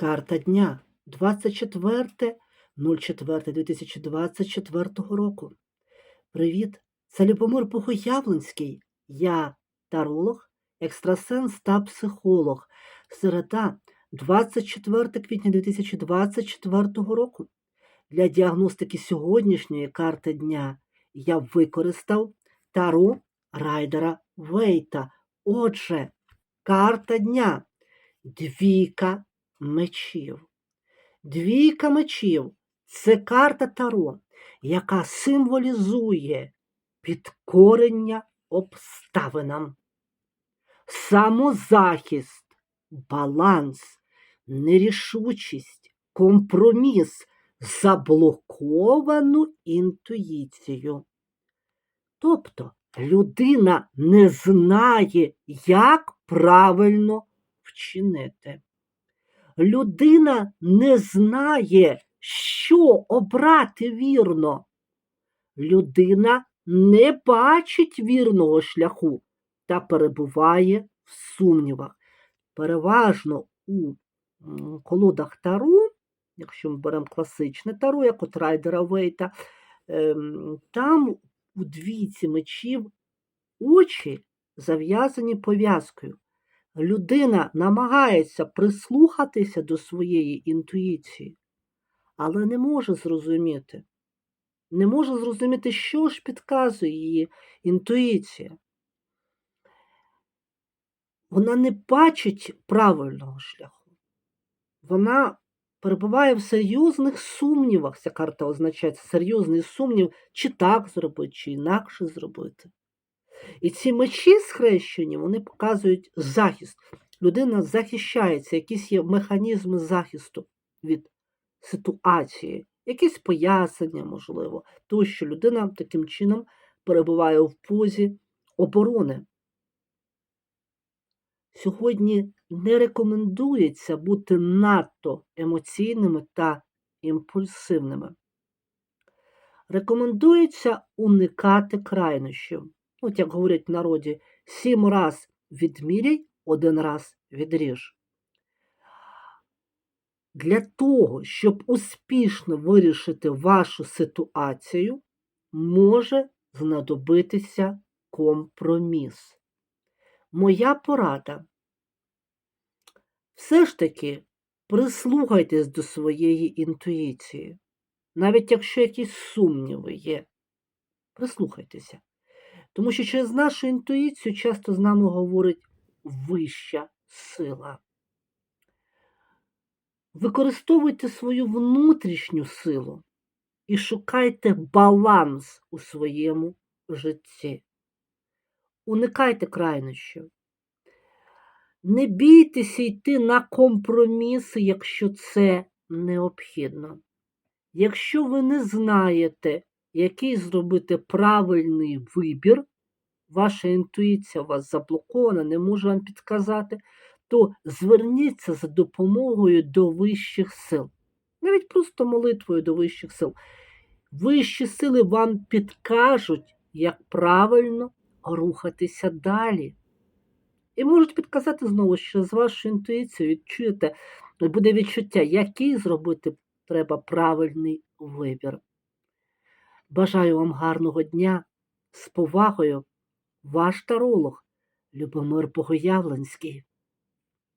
Карта дня 24.04.2024 року. Привіт! Це Любомир Похоявленський. Я таролог, екстрасенс та психолог. Середа 24 квітня 2024 року. Для діагностики сьогоднішньої карти дня я використав таро райдера Вейта. Отже, карта дня двійка мечів. Двійка мечів це карта Таро, яка символізує підкорення обставинам, самозахист, баланс, нерішучість, компроміс, заблоковану інтуїцію. Тобто людина не знає, як правильно вчинити. Людина не знає, що обрати вірно. Людина не бачить вірного шляху та перебуває в сумнівах. Переважно у колодах Таро, якщо ми беремо класичне Таро, як от Райдера Вейта, ем, там у двійці мечів очі зав'язані пов'язкою. Людина намагається прислухатися до своєї інтуїції, але не може зрозуміти. Не може зрозуміти, що ж підказує її інтуїція. Вона не бачить правильного шляху. Вона перебуває в серйозних сумнівах. Ця карта означає серйозний сумнів, чи так зробити, чи інакше зробити. І ці мечі схрещені, вони показують захист. Людина захищається, якісь є механізми захисту від ситуації, якісь пояснення, можливо, тому що людина таким чином перебуває в позі оборони. Сьогодні не рекомендується бути надто емоційними та імпульсивними. Рекомендується уникати крайнощів. От як говорять в народі, сім раз відміряй, один раз відріж. Для того, щоб успішно вирішити вашу ситуацію, може знадобитися компроміс. Моя порада. Все ж таки прислухайтесь до своєї інтуїції, навіть якщо якісь сумніви є. Прислухайтеся. Тому що через нашу інтуїцію часто з нами говорить вища сила. Використовуйте свою внутрішню силу і шукайте баланс у своєму житті. Уникайте крайнощів. Не бійтеся йти на компроміси, якщо це необхідно. Якщо ви не знаєте, який зробити правильний вибір, ваша інтуїція у вас заблокована, не може вам підказати, то зверніться за допомогою до вищих сил. Навіть просто молитвою до вищих сил. Вищі сили вам підкажуть, як правильно рухатися далі. І можуть підказати знову, що з вашою інтуїцією відчуєте, буде відчуття, який зробити треба правильний вибір. Бажаю вам гарного дня. З повагою, ваш таролог Любомир Богоявленський.